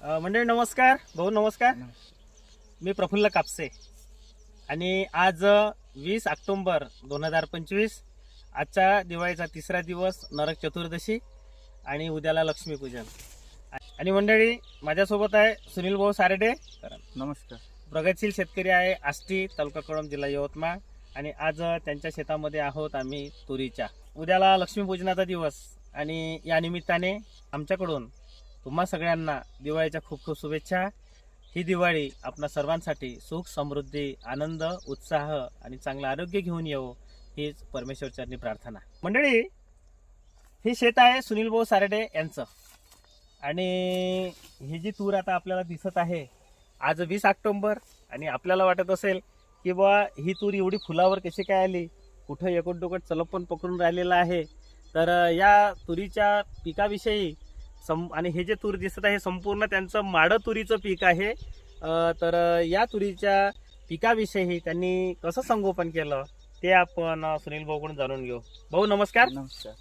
मंडळी नमस्कार. भाऊ नमस्कार. मी प्रफुल्ल कापसे. आणि आज वीस ऑक्टोंबर दोन हजार पंचवीस आजचा दिवाळीचा तिसरा दिवस नरक चतुर्दशी आणि उद्याला लक्ष्मीपूजन. आणि मंडळी माझ्यासोबत आहे सुनील भाऊ सारडे. नमस्कार. प्रगतशील शेतकरी आहे आष्टी तालुका कळम जिल्हा यवतमाळ. आणि आज त्यांच्या शेतामध्ये आहोत आम्ही तुरीच्या. उद्याला लक्ष्मीपूजनाचा दिवस. आणि या निमित्ताने आमच्याकडून तुम्हा सगळ्यांना दिवाळीच्या खूप खूप शुभेच्छा. ही दिवाळी आपणा सर्वांसाठी सुख समृद्धी आनंद उत्साह आणि चांगलं आरोग्य घेऊन येऊ हीच परमेश्वरचरणी प्रार्थना. मंडळी हे शेत आहे सुनील भाऊ सारडे यांचं. आणि ही जी तूर आता आपल्याला दिसत आहे आज वीस ऑक्टोंबर आणि आपल्याला वाटत असेल की बुवा ही तूर एवढी फुलावर कशी काय आली? कुठं एकट डोकट चलप पण पकडून राहिलेला आहे? तर या तुरीच्या पिकाविषयी सम आणि हे जे तूर दिसत आहे संपूर्ण त्यांचं माडं तुरीचं पीक आहे. अं, तर या तुरीच्या पिकाविषयी त्यांनी कसं संगोपन केलं ते आपण सुनील भाऊकडून जाणून घेऊ. भाऊ नमस्कार. नमस्कार.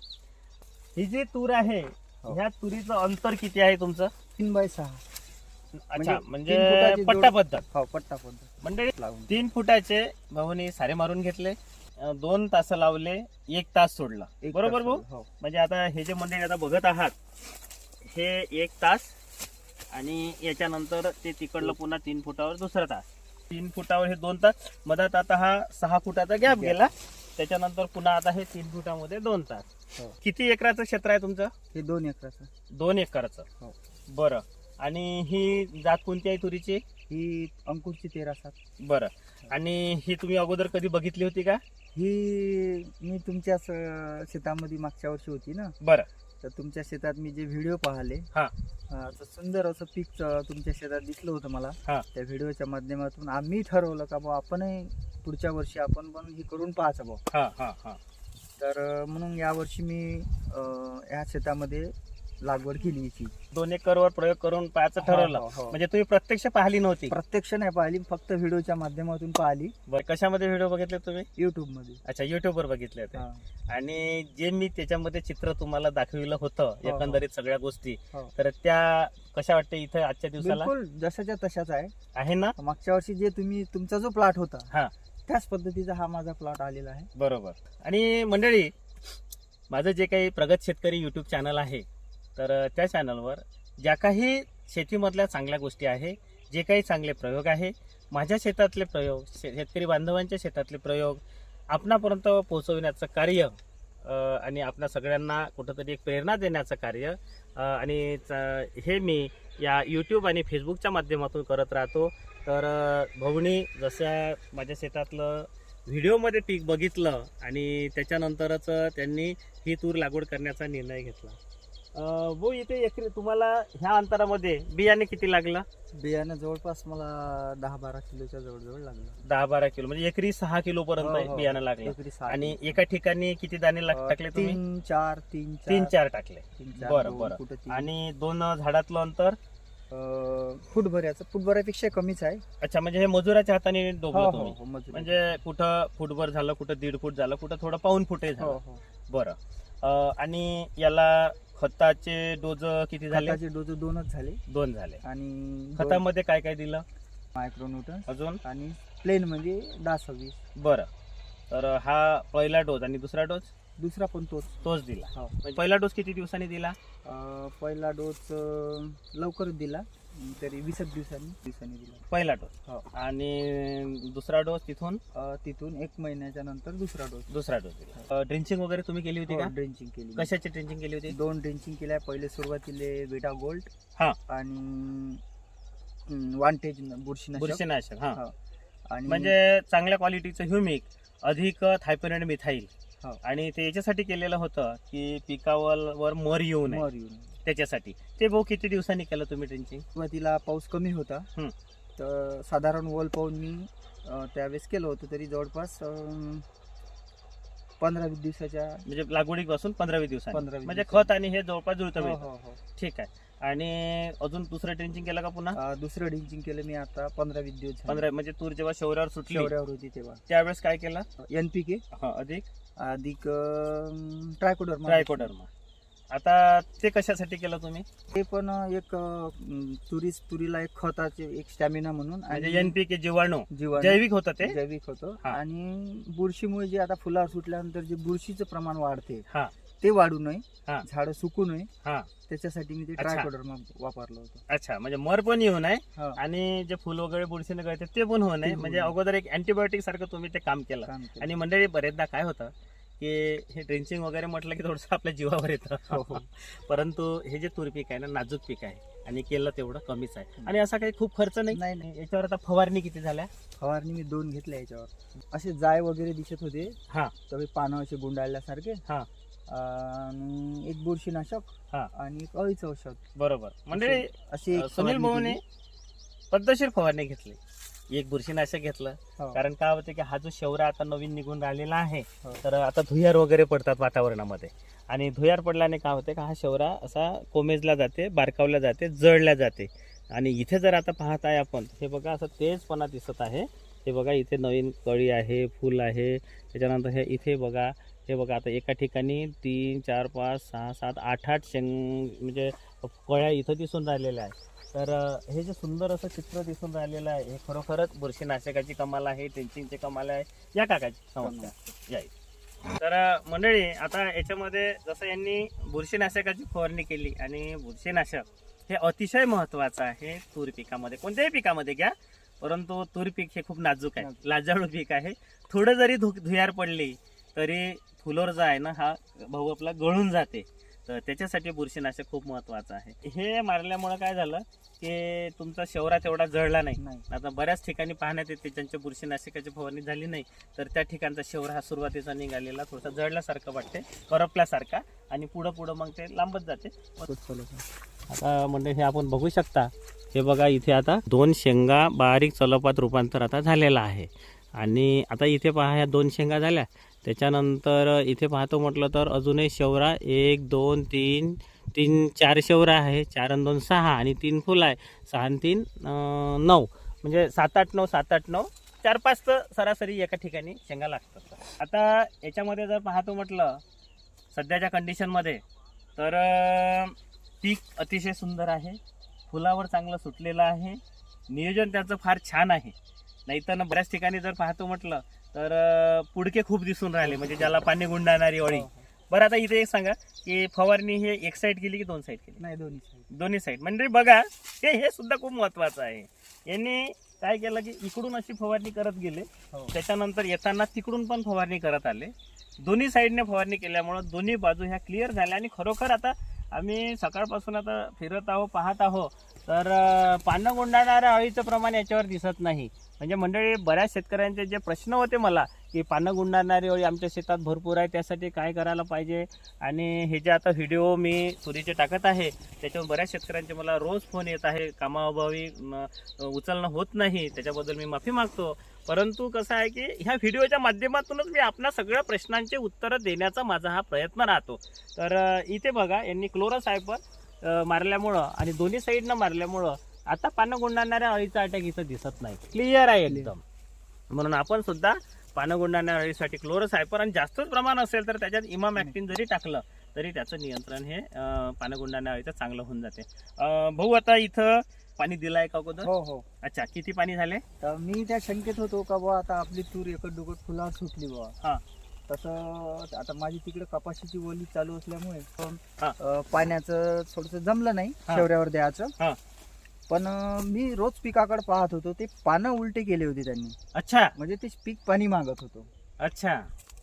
ही जी तूर आहे हो. ह्या तुरीचं अंतर किती आहे तुमचं? तीन बाय सहा. अच्छा म्हणजे जोड- पट्टा पद्धत हो पट्टा पद्धत मंडळी लावून. तीन फुटाचे भाऊनी सारे मारून घेतले दोन तास लावले एक तास सोडला. एक बरोबर भाऊ? हो. म्हणजे आता हे जे मंडळी आता बघत आहात हे एक तास आणि याच्यानंतर ते तिकडलं पुन्हा तीन फुटावर दुसरा तास. तीन फुटावर हे दोन तास. मधात आता हा सहा फुटाचा गॅप. गेला. त्याच्यानंतर पुन्हा आता हे तीन फुटामध्ये दोन तास. हो. किती एकराचं क्षेत्र आहे तुमचं? हे दोन एकराचं. दोन एकरचं. हो. बरं. आणि ही जात कोणती आहे तुरीची? ही अंकुरची तेरा सात. बरं. आणि ही तुम्ही अगोदर कधी बघितली होती का? ही मी तुमच्याच अं, शेतामध्ये मागच्या वर्षी होती ना. बरं. तर तुमच्या शेतात मी जे व्हिडिओ पाहिले हा. तर सुंदर असं पीक अं, तुमच्या शेतात दिसलं होतं मला हा. त्या व्हिडिओच्या माध्यमातून आम्ही ठरवलं का बा आपणही पुढच्या वर्षी आपण पण हे करून पाहायचं बा हा हा हा तर अं, म्हणून यावर्षी मी अं, या शेतामध्ये लागवड केली याची. दोन एकरवर प्रयोग करून पाहायचं ठरवलं. हो, हो, हो. म्हणजे तुम्ही प्रत्यक्ष पाहिली नव्हती? प्रत्यक्ष नाही पाहिली फक्त व्हिडिओच्या माध्यमातून पाहिली. बरं, कशामध्ये व्हिडिओ बघितले तुम्ही? युट्यूबमध्ये. अच्छा युट्यूबवर बघितले होते. हा, आणि जे मी त्याच्यामध्ये चित्र तुम्हाला दाखविलं होतं हो. एकंदरीत सगळ्या गोष्टी हो. तर त्या कशा वाटते इथं आजच्या दिवसाला? बिलकुल जशाच्या तशाच आहे. आहे ना? मागच्या वर्षी जे तुम्ही तुमचा जो प्लॉट होता हा. त्याच पद्धतीचा हा माझा प्लॉट आलेला आहे. बरोबर. आणि मंडळी माझं जे काही प्रगत शेतकरी युट्यूब चॅनल आहे तर त्या चॅनलवर ज्या काही शेतीमधल्या चांगल्या गोष्टी आहे जे काही चांगले प्रयोग आहे माझ्या शेतातले प्रयोग शे- शेतकरी बांधवांच्या शेतातले प्रयोग आपणापर्यंत पोहोचविण्याचं कार्य आणि आपल्या सगळ्यांना कुठंतरी एक प्रेरणा देण्याचं कार्य आणि च- हे मी या यूट्यूब आणि फेसबुकच्या माध्यमातून करत राहतो. तर भवणी भाऊनी जसं माझ्या शेतातलं व्हिडिओमध्ये पीक बघितलं आणि त्याच्यानंतरच त्यांनी ही तूर लागवड करण्याचा निर्णय घेतला. भाऊ इथे एकरी तुम्हाला ह्या अंतरामध्ये बियाणे किती लागलं? बियाणं जवळपास मला दहा बारा किलोच्या जवळजवळ लागलं. दहा बारा किलो म्हणजे एकरी सहा किलो हो, पर्यंत हो. बियाणं लागलं. एकरी सहा आणि. एका ठिकाणी किती दाणे लाग- अं, टाकले तुम्ही? तीन चार तीन तीन चार टाकले. तीन चार बरं, दोन, बरं. तीन. आणि दोन झाडातलं अंतर? अं, फुटभऱ्याचं. फुटभऱ्यापेक्षा कमीच आहे. अच्छा म्हणजे हे मजुराच्या हाताने हो, डोबलं हो, तुम्ही. हो, मजुरी. म्हणजे कुठं फुटभर झालं कुठं दीड फूट झालं कुठं थोडं पाऊन फुटही हो झालं हो. बरं. अं, आणि याला खताचे डोज किती झाले? खताचे डोस दोनच झाले. दोन झाले. आणि खतामध्ये काय काय दिलं? मायक्रोन्यूटन अजून? आणि प्लेन म्हणजे दहा सव्वीस बरं. तर हा पहिला डोस आणि दुसरा डोस? दुसरा पण तोच. तोच दिला. हो. पहिला डोस किती दिवसांनी दिला? पहिला डोस लवकरच दिला. तरी वीस दिवसांनी. दिवसांनी दिला. पहिला डोस. हो. आणि दुसरा डोस तिथून? अं, तिथून एक महिन्याच्या नंतर दुसरा डोस. दुसरा डोस दिला. ड्रिंचिंग वगैरे तुम्ही केली होती का? ड्रेंचिंग केली. कशाची ड्रिंचिंग केली होती? दोन ड्रेंचिंग केल्या. पहिले सुरुवातीले बेटा गोल्ड हा. आणि वांटेज बुरशीनाशक. बुरशीनाशक हा. हा. आणि म्हणजे चांगल्या क्वालिटीचं ह्युमिक अधिक थायपेनॉइड मिथाईल. हो. आणि ते याच्यासाठी केलेलं होतं की पिकावर वर मर येऊ नये. मर येऊन त्याच्यासाठी. ते भाऊ किती दिवसांनी केलं तुम्ही ड्रिंचिंग सुरुवातीला पाऊस कमी होता. तर साधारण वल पाहून मी अं, त्यावेळेस केलं होतं तरी जवळपास पंधरा वीस दिवसाच्या म्हणजे लागवडीपासून पंधरा वीस दिवसांनी. पंधरा म्हणजे. खत आणि हे जवळपास जुळतं हो, मिळतं. हो, हो. ठीक आहे. आणि अजून दुसरं ड्रिंचिंग केलं का पुन्हा? दुसरं ड्रिंचिंग केलं मी आता पंधरा वीस दिवस झाले. पंधरा म्हणजे तूर जेव्हा शौर्यावर सुटली शेवड्यावर होती तेव्हा. त्यावेळेस काय केलं? एनपीके हा अधिक? अधिक ट्रायकोडर ट्रायकोडर्मा आता ते कशासाठी केलं तुम्ही ते पण एक अं, तुरीस तुरीला एक खताचे एक स्टॅमिना म्हणून म्हणजे एनपीके जीवाणू जीवन जैविक होतं ते जैविक होतं हा. आणि बुरशीमुळे जे आता फुलावर सुटल्यानंतर जे बुरशीचं प्रमाण वाढते हा. ते वाढू नये हा. झाडं सुकू नये हा. त्याच्यासाठी मी ते अच्छा. ट्रायकोडर वापरलं होतं अच्छा म्हणजे मर पण येऊ नये हा. आणि जे फुल वगैरे बुरशीने गळते ते पण होऊ नये होऊ म्हणजे नये. अगोदर एक अँटीबायोटिक सारखं तुम्ही ते काम केलं काम केलं. आणि मंडळी बरेचदा काय होतं की हे ड्रेंचिंग वगैरे म्हटलं की थोडंसं आपल्या जीवावर येतं. हो, हो. परंतु हे जे तूर पीक आहे ना नाजूक पीक आहे आणि केलं तेवढं कमीच आहे. आणि असा काही खूप खर्च नाही? नाही नाही. याच्यावर आता फवारणी किती झाल्या? फवारणी मी दोन घेतल्या याच्यावर. असे जाय वगैरे दिसत होते. हा. तर पानं असे गुंडाळल्यासारखे. हा. एक बुरशीनाशक हा. आणि एक अळीचं औषध. बरोबर. म्हणजे अशी एक सुनील भाऊने. पद्धतशीर फवारणी घेतली. एक बुरशीनाशक घेतलं. हो. कारण काय होतं की हा जो शेवरा आता नवीन निघून राहिलेला आहे हो. तर आता धुयार वगैरे पडतात वातावरणामध्ये. आणि धुयार पडल्याने काय होते का हा शेवरा असा कोमेजला जाते बारकावला जाते जळल्या जाते. आणि इथे जर आता पाहत आहे आपण हे बघा असं तेजपणा दिसत आहे. हे बघा इथे नवीन कळी आहे फुल आहे. त्याच्यानंतर हे इथे बघा हे बघा आता एका ठिकाणी तीन चार पाच सहा सात आठ आठ शेंग म्हणजे कळ्या इथं दिसून राहिलेल्या आहेत. तर हे जे सुंदर असं चित्र दिसून राहिलेलं आहे हे खरोखरच बुरशीनाशकाची कमाल आहे टेन्सिंगची कमाल आहे. या काकाची समस्या या. तर मंडळी आता याच्यामध्ये जसं यांनी बुरशीनाशकाची फवारणी केली आणि बुरशीनाशक हे अतिशय महत्वाचं आहे तूर पिकामध्ये. कोणत्याही पिकामध्ये घ्या परंतु तूर पीक हे खूप नाजूक आहे. लाजाळू पीक आहे. थोडं जरी धु धुयार पडली तरी फुलोर जो आहे ना हा भाऊ आपला गळून जाते. तर त्याच्यासाठी बुरशीनाशक खूप महत्वाचं आहे. हे मारल्यामुळं काय झालं की तुमचा शेवरा तेवढा जळला नाही. नाही. आता बऱ्याच ठिकाणी पाहण्यात येते ज्यांच्या बुरशीनाशकाची फवारणी झाली नाही तर त्या ठिकाणचा शेवरा हा सुरुवातीचा निघालेला थोडासा जळल्यासारखं वाटते करपल्यासारखा आणि पुढं पुढं मग ते लांबत जाते. आता म्हणजे हे आपण बघू शकता. हे बघा इथे आता दोन शेंगा बारीक चलपात रूपांतर आता झालेलं आहे. आणि आता इथे पहा ह्या दोन शेंगा झाल्या. त्याच्यानंतर इथे पाहतो म्हटलं तर अजूनही शेवरा एक दोन तीन तीन चार शेवरा आहे. चार आणि दोन सहा आणि तीन फुलं आहे. सहा आणि तीन नऊ. म्हणजे सात आठ नऊ सात आठ नऊ. चार पाच तर सरासरी एका ठिकाणी शेंगा लागतात. आता याच्यामध्ये जर पाहतो म्हटलं सध्याच्या कंडिशनमध्ये तर पीक अतिशय सुंदर आहे. फुलावर चांगलं सुटलेलं आहे. नियोजन त्याचं फार छान आहे. नाहीतर ना बऱ्याच ठिकाणी जर पाहतो म्हटलं तर पुडके खूप दिसून राहिले म्हणजे ज्याला पाणी गुंडाळणारी अळी हो, हो. बरं आता इथे एक सांगा की फवारणी हे एक साईड केली की दोन साईड केली नाही दोन्ही side. दोन्ही साईड म्हणजे बघा हे हे सुद्धा खूप महत्वाचं आहे यांनी काय केलं की इकडून अशी फवारणी करत गेले हो. त्याच्यानंतर येताना तिकडून पण फवारणी करत आले दोन्ही साईडने फवारणी केल्यामुळं दोन्ही बाजू ह्या क्लिअर झाल्या आणि खरोखर आता आम्ही सकाळपासून आता फिरत आहो पाहत आहो तर पानं गुंडाळणाऱ्या अळीचं प्रमाण याच्यावर दिसत नाही. म्हणजे मंडळी बऱ्याच शेतकऱ्यांचे जे प्रश्न होते मला की पानं गुंडाळणारी अळी आमच्या शेतात भरपूर आहे त्यासाठी काय करायला पाहिजे? आणि हे जे आता व्हिडिओ मी तुरीचे टाकत आहे त्याच्यावर बऱ्याच शेतकऱ्यांचे मला रोज फोन येत आहे कामाअभावी उचलणं होत नाही त्याच्याबद्दल मी माफी मागतो. परंतु कसं आहे की ह्या व्हिडिओच्या माध्यमातूनच मी आपल्या सगळ्या प्रश्नांचे उत्तरं देण्याचा माझा हा प्रयत्न राहतो. तर इथे बघा यांनी क्लोरोसायपर मारल्यामुळं आणि दोन्ही साईडनं मारल्यामुळं आता पानं गुंडाळणाऱ्या अळीचा अटॅक इथं दिसत नाही. क्लिअर आहे एकदम. म्हणून आपण सुद्धा पानं गुंडाळणाऱ्या अळीसाठी क्लोरोसायपर आणि जास्तच प्रमाण असेल तर त्याच्यात इमाम ॲक्टिन जरी टाकलं तरी त्याचं नियंत्रण हे पानं गुंडाळणाऱ्या अळीचं चांगलं होऊन जाते. अ, भाऊ आता इथं पाणी दिलंय का अगोदर? हो हो. अच्छा किती पाणी झाले? तर मी त्या शंकेत होतो का बुवा आता आपली तूर एकट दुकट फुलावर सुटली हा. तसं आता माझी तिकडे कपाशीची ओली चालू असल्यामुळे. अं, पाण्याचं थोडस जमलं नाही हा. शेवऱ्यावर हा. द्यायचं पण अं, मी रोज पिकाकडे पाहत होतो ते पानं उलटे केले होते त्यांनी अच्छा म्हणजे ते पीक पाणी मागत होतो अच्छा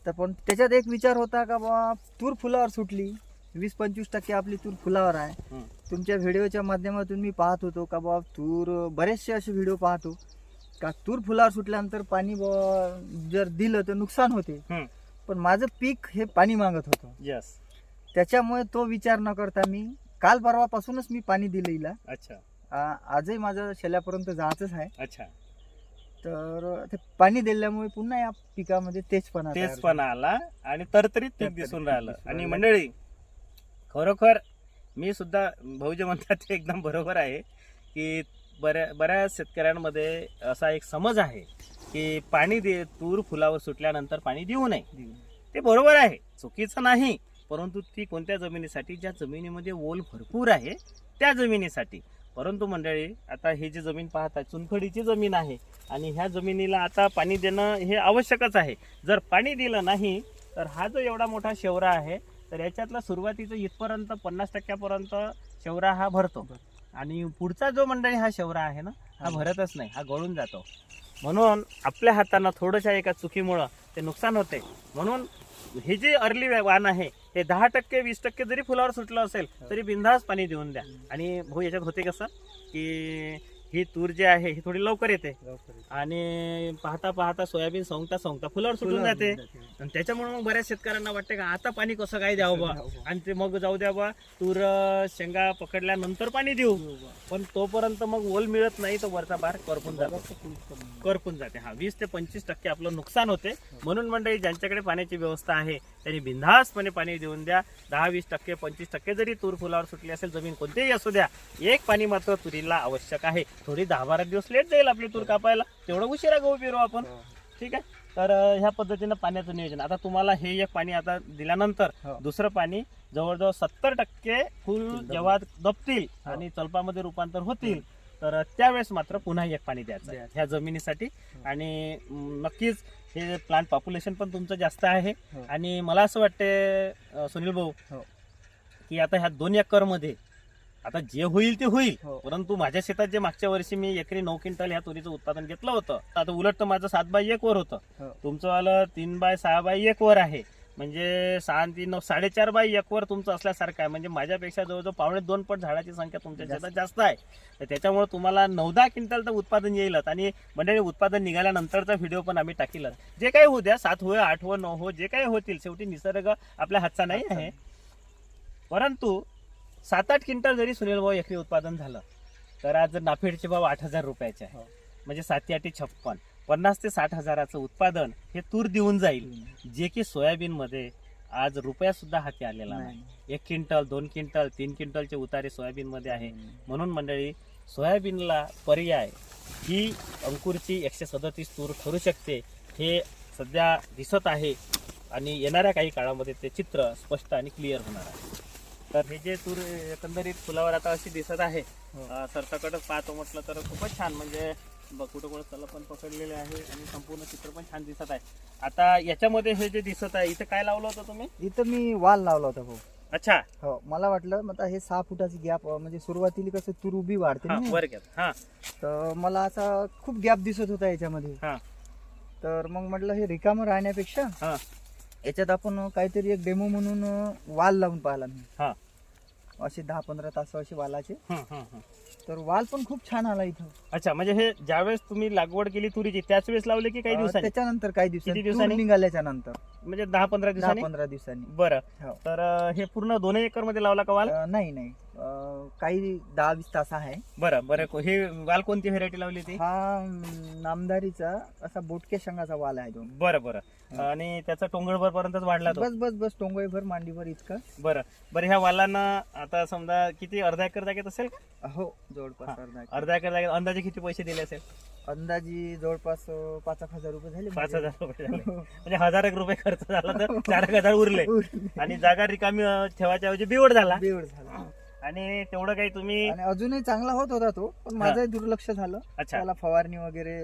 तर पण त्याच्यात एक विचार होता का बा तूर फुलावर सुटली वीस पंचवीस टक्के आपली तूर फुलावर आहे हं. तुमच्या व्हिडिओच्या माध्यमातून मी पाहत होतो का बा तूर बरेचसे असे व्हिडिओ पाहतो का तूर फुलावर सुटल्यानंतर पाणी बुवा जर दिलं तर नुकसान होते हं. पण माझं पीक हे पाणी मागत होतं. यस त्याच्यामुळे तो विचार न करता मी काल परवापासूनच मी पाणी दिलं हिला. अच्छा. आ- आजही माझं शेल्यापर्यंत जायचंच आहे. अच्छा. तर ते पाणी दिल्यामुळे पुन्हा या पिकामध्ये तेजपणा तयार तेच पण आला आणि तरतरीत पीक तरतरीत दिसून पीक राहिलं. दिसून आणि राहिलं. मंडळी खरोखर मी सुद्धा भाऊ जे म्हणतात ते एकदम बरोबर आहे की बऱ्या बऱ्याच शेतकऱ्यांमध्ये असा एक समज आहे की पाणी दे तूर फुलावर सुटल्यानंतर पाणी देऊ नये. ते बरोबर आहे चुकीचं नाही. परंतु ती कोणत्या जमिनीसाठी? ज्या जमिनीमध्ये ओल भरपूर आहे त्या जमिनीसाठी. परंतु मंडळी आता ही जी जमीन पाहता चुनखडीची जमीन आहे आणि ह्या जमिनीला आता पाणी देणं हे आवश्यकच आहे. जर पाणी दिलं नाही तर हा जो एवढा मोठा शेवरा आहे तर याच्यातला सुरुवातीचं इथपर्यंत पन्नास टक्क्यापर्यंत शेवरा हा भरतो. आणि पुढचा जो मंडळी हा शेवरा आहे ना हा. भरतच नाही हा गळून जातो. म्हणून आपल्या हातानं थोडंशा एका चुकीमुळं ते नुकसान होते. म्हणून हे जे अर्ली वाण आहे हे दहा टक्के वीस टक्के जरी फुलावर सुटलं असेल तरी बिंदास पाणी देऊन द्या. आणि भाऊ याच्यात होते कसं की ही तूर जी आहे ही थोडी लवकर येते. आणि पाहता पाहता सोयाबीन सोंगता सोंगता फुलावर सुटून जाते. आणि त्याच्यामुळे मग बऱ्याच शेतकऱ्यांना वाटते का आता पाणी कसं काय द्यावं बा? आणि ते मग जाऊ द्या बा तूर शेंगा पकडल्यानंतर पाणी देऊ. पण तोपर्यंत मग ओल मिळत नाही तर वरचा बार करपून जातो. करपून जाते. हा वीस ते पंचवीस टक्के आपलं नुकसान होते. म्हणून मंडळी ज्यांच्याकडे पाण्याची व्यवस्था आहे त्यांनी बिनधास्तपणे पाणी देऊन द्या. दहा वीस टक्के पंचवीस टक्के जरी तूर फुलावर सुटली असेल जमीन कोणतेही असू द्या एक पाणी मात्र तुरीला आवश्यक आहे. थोडी दहा बारा दिवस लेट जाईल आपली तूर कापायला तेवढं उशिरा गहू पेरू आपण ठीक आहे तर ह्या पद्धतीनं पाण्याचं नियोजन आता तुम्हाला हे एक पाणी आता दिल्यानंतर हो. दुसरं पाणी जवळजवळ सत्तर टक्के फुल जेव्हा दबतील हो. आणि चलपामध्ये रूपांतर होतील तर त्यावेळेस मात्र पुन्हा एक पाणी द्यायचं. ह्या जमिनीसाठी हो. आणि नक्कीच हे प्लांट पॉप्युलेशन पण तुमचं जास्त आहे हो. आणि मला असं वाटते सुनील भाऊ हो. की आता ह्या दोन एकरमध्ये आता जे होईल ते होईल. हो. परंतु माझ्या शेतात जे मागच्या वर्षी मी एकरी नऊ क्विंटल ह्या तुरीचं उत्पादन घेतलं होतं आता उलट तर माझं सात बाय एक वर होतं. हो. तुमचं आलं तीन बाय सहा बाय एक वर आहे. म्हणजे सहा तीन नऊ साडेचार बाय एक वर तुमचं असल्यासारखं आहे. म्हणजे माझ्यापेक्षा जवळजवळ पावणे दोन पट झाडाची संख्या तुमच्या. शेतात जास्त. आहे. तर त्याच्यामुळे तुम्हाला नऊदा क्विंटल तर उत्पादन येईलच. आणि म्हणजे उत्पादन निघाल्यानंतरचा व्हिडिओ पण आम्ही टाकीलच. जे काही होऊ द्या सात हो आठ हो नऊ हो जे काही होतील शेवटी निसर्ग आपल्या हातचा नाही आहे. परंतु सात आठ क्विंटल जरी सुनील भाऊ एकरी उत्पादन झालं तर आज नाफेडचे भाव आठ हजार रुपयाचे आहे. हो. म्हणजे साती आठी छप्पन. पन्नास ते साठ हजाराचं उत्पादन हे तूर देऊन जाईल. जे की सोयाबीन मध्ये आज रुपया सुद्धा हाती आलेला नाही. एक क्विंटल दोन क्विंटल तीन क्विंटलचे उतारे सोयाबीन मध्ये आहे म्हणून मंडळी सोयाबीनला पर्याय ही अंकुरची एकशे सदतीस तूर ठरू शकते हे सध्या दिसत आहे. आणि येणाऱ्या काही काळामध्ये ते चित्र स्पष्ट आणि क्लिअर होणार आहे. तर हे जे तूर एकंदरीत फुलावर आता अशी दिसत आहे हो. अं, सरसकटच पाहतो म्हटलं तर खूपच छान म्हणजे कुठं कुठं तल पण पकडलेले आहे आणि संपूर्ण चित्र पण छान दिसत आहे आता याच्यामध्ये हे जे दिसत आहे इथं काय लावलं होतं तुम्ही इथं मी वाल लावला होता भाऊ अच्छा हो मला वाटलं मग हे सहा फुटाची गॅप म्हणजे सुरुवातीला कसं तूर उभी वाढते हा ना. वर घ्या हा तर मला असा खूप गॅप दिसत होता याच्यामध्ये हा. तर मग म्हटलं हे रिकामं राहण्यापेक्षा हा. याच्यात आपण काहीतरी एक डेमो म्हणून वाल लावून पाहिला मी. हा. असे दहा पंधरा तास असे वालाचे. हं, हं, हं. तर वाल पण खूप छान आला इथं. अच्छा म्हणजे हे ज्यावेळेस तुम्ही लागवड केली तुरीची त्याच वेळेस लावले की काही अं, दिवसांनी? त्याच्यानंतर काही दिवसांनी. दिवसांनी? निघाल्याच्या नंतर. म्हणजे दहा पंधरा दहा दिवसांनी? पंधरा दिवसांनी. बरं. हो. तर अं, हे पूर्ण दोन एकरमध्ये लावला का वाल? अं, नाही नाही. अं, काही दहा वीस तास आहे. बरं बरं. हे वाल कोणती व्हेरायटी लावली ती हा नामदारीचा असा बोटके शेंगाचा वाल आहे दोन बरं बरं. हा. आणि त्याचा टोंगळभर पर्यंतच वाढला तो? बस बस बस. टोंगळीभर मांडीभर इतकं. बरं. बरं ह्या वालांना आता समजा किती अर्धा एकर जागेत असेल का? हो जवळपास हा. अर्धा एकर. अर्धा एकर जागेत अंदाजे किती पैसे दिले असेल? अंदाजी जवळपास अं, पाच एक हजार रुपये झाले पाच माझे. हजार रुपये झाले. म्हणजे हजार एक रुपये खर्च झाला तर चार एक हजार उरले. आणि जागा रिकामी अं, ठेवायच्या ऐवजी बिवड झाला. बेवड झाला. आणि तेवढं काही तुम्ही आणि अजूनही चांगला होत होता तो पण माझंही दुर्लक्ष झालं. अच्छा. त्याला फवारणी वगैरे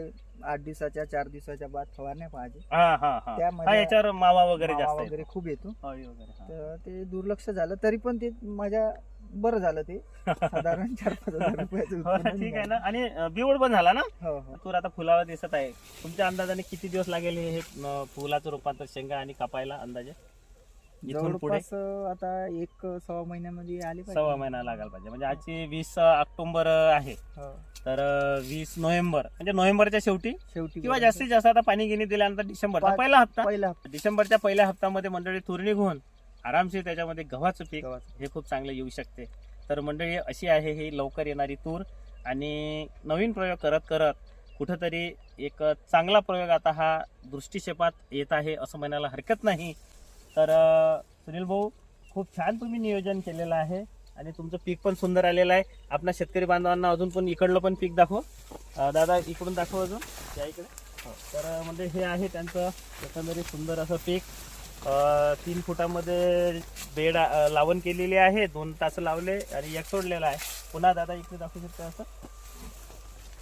आठ दिवसाच्या चार दिवसाच्या बाद फवारण्या पाहिजे हा हा हा. त्यामध्ये हा याच्यावर मावा वगैरे मावा जास्त वगैरे. खूप येतो. अळी वगैरे हा. तर ते दुर्लक्ष झालं. तरी पण ते माझ्या बरं झालं ते. साधारण चार पाच हजार रुपयाचं हो उत्पन्न ठीक आहे. ना. आणि अं, बिवड पण झाला ना? हो हो. तूर आता फुलावर दिसत आहे. तुमच्या अंदाजाने किती दिवस लागेल हे अं, फुलाचं रूपांतर शेंगा आणि कापायला अंदाजे? इथून पुढे जवळपास अं, आता एक सव्वा महिन्यामध्ये आले पाहिजे. सव्वा महिना लागायला पाहिजे म्हणजे आजची वीस ऑक्टोबर आहे हो. तर वीस नोव्हेंबर म्हणजे नोव्हेंबरच्या शेवटी शेवटी किंवा. जास्तीत जास्त आता पाणी गिनी दिल्यानंतर डिसेंबरचा पाच- पहिला हप्ता पहिला हप्ता डिसेंबरच्या पहिल्या हप्त्यामध्ये मंडळी तूर निघून आरामशीर त्याच्यामध्ये गव्हाचं पीक गव्हाचं. हे खूप चांगलं येऊ शकते तर मंडळी अशी आहे ही लवकर येणारी तूर आणि नवीन प्रयोग करत करत कुठंतरी एक चांगला प्रयोग आता हा दृष्टिक्षेपात येत आहे असं म्हणायला हरकत नाही तर सुनील भाऊ खूप छान तुम्ही नियोजन केलेलं आहे आणि तुमचं पीक पण सुंदर आलेलं आहे. आपल्या शेतकरी बांधवांना अजून पण इकडलं पण पीक दाखव. दादा इकडून दाखव अजून. या इकडे. तर अं, म्हणजे हे आहे त्यांचं एकंदरीत सुंदर असं पीक. तीन फुटामध्ये बेड लावण केलेली आहे. दोन तास लावले आणि एक सोडलेला आहे. पुन्हा दादा इकडे दाखवू शकता असं?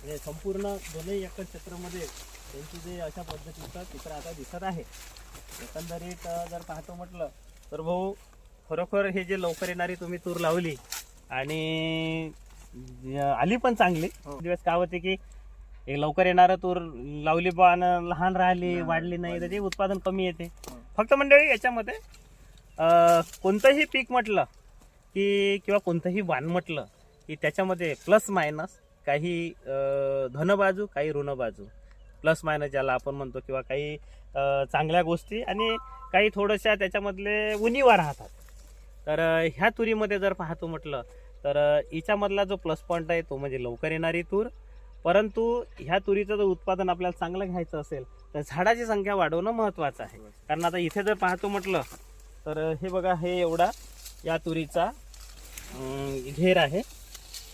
हे संपूर्ण दोन्ही एकर क्षेत्रामध्ये त्यांची जे अशा पद्धतीचं चित्र आता दिसत आहे एकंदरीत जर पाहतो म्हटलं तर भाऊ खरोखर हे जे लवकर येणारी तुम्ही तूर लावली आणि आली पण चांगली हो. दिवस काय होते की एक लवकर येणारं तूर लावली आणि लहान राहिली वाढली नाही. त्याचे उत्पादन कमी येते हो. फक्त मंडळी याच्यामध्ये कोणतंही पीक म्हटलं की किंवा कोणतंही वाण म्हटलं की त्याच्यामध्ये प्लस मायनस काही धन बाजू काही ऋण बाजू प्लस मायनस ज्याला आपण म्हणतो किंवा काही चांगल्या गोष्टी आणि काही थोड्याशा त्याच्यामधले उनिवा राहतात. तर ह्या तुरीमध्ये जर पाहतो म्हटलं तर हिच्यामधला जो प्लस पॉईंट आहे तो म्हणजे लवकर येणारी तूर. परंतु ह्या तुरीचं जर उत्पादन आपल्याला चांगलं घ्यायचं असेल तर झाडाची संख्या वाढवणं महत्त्वाचं आहे. कारण आता इथे जर पाहतो म्हटलं तर हे बघा हे एवढा या तुरीचा घेर आहे.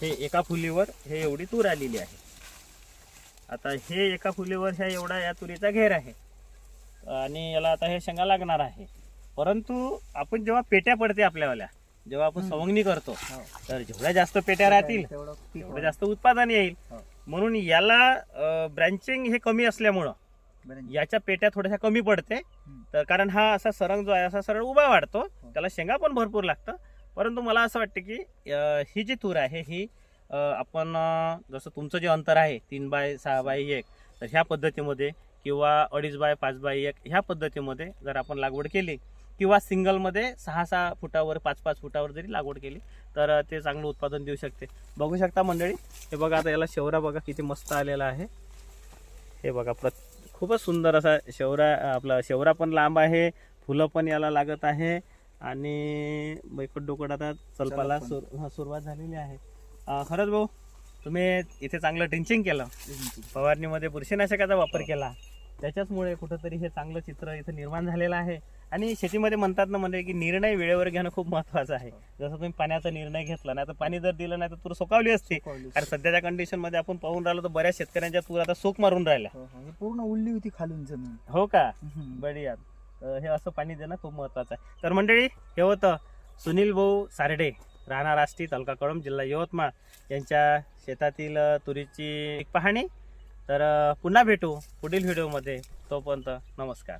हे एका फुलीवर हे एवढी तूर आलेली आहे. आता हे एका फुलीवर ह्या एवढा या तुरीचा घेर आहे आणि याला आता हे शेंगा लागणार आहे परंतु आपण जेव्हा पेट्या पडते आपल्यावाल्या जेव्हा आपण. सवंगणी करतो हो. तर जेवढ्या जास्त पेट्या राहतील तेवढं. जास्त उत्पादन येईल हो. म्हणून याला ब्रँचिंग हे कमी असल्यामुळं. याच्या पेट्या थोड्याशा कमी पडते. तर कारण हा असा सरंग जो आहे असा सरळ उभा वाढतो हो. त्याला शेंगा पण भरपूर लागतं परंतु मला असं वाटतं की ही जी तूर आहे ही आपण जसं तुमचं जे अंतर आहे तीन बाय सहा बाय एक तर ह्या पद्धतीमध्ये किंवा अडीच बाय पाच बाय एक ह्या पद्धतीमध्ये जर आपण लागवड केली किंवा सिंगलमध्ये सहा सहा फुटावर पाच पाच फुटावर जरी लागवड केली तर ते चांगलं उत्पादन देऊ शकते. बघू शकता मंडळी हे बघा आता याला शेवरा बघा किती मस्त आलेला आहे. हे बघा प्रत खूपच सुंदर असा शेवरा आपला शेवरा पण लांब आहे फुलं पण याला लागत आहे आणि बैकट डोकट आता चलपाला. सुर सुरुवात झालेली आहे. अं, खरंच भाऊ तुम्ही इथे चांगलं ड्रिंचिंग केलं. फवारणीमध्ये बुरशीनाशकाचा वापर केला. त्याच्याचमुळे कुठंतरी हे चांगलं चित्र इथं निर्माण झालेलं आहे. आणि शेतीमध्ये म्हणतात ना म्हणजे की निर्णय वेळेवर घेणं खूप महत्वाचं आहे. जसं तुम्ही पाण्याचा निर्णय घेतला नाही तर पाणी जर दिलं नाही तर तूर सुकावली असते. कारण सध्याच्या कंडिशनमध्ये आपण पाहून राहिलो तर बऱ्याच शेतकऱ्यांच्या तूर आता सोक मारून राहिल्या. हो, हो. ही पूर्ण उडली होती खालून जमीन. हो का? हम्म. बढिया. हे असं पाणी देणं खूप महत्वाचं आहे. तर मंडळी हे होतं सुनील भाऊ सारडे. राहणार आष्टी तालुका कळंब जिल्हा यवतमाळ यांच्या शेतातील तुरीची पाहणी. तर पुन्हा भेटू पुढील व्हिडिओमध्ये. तोपर्यंत नमस्कार.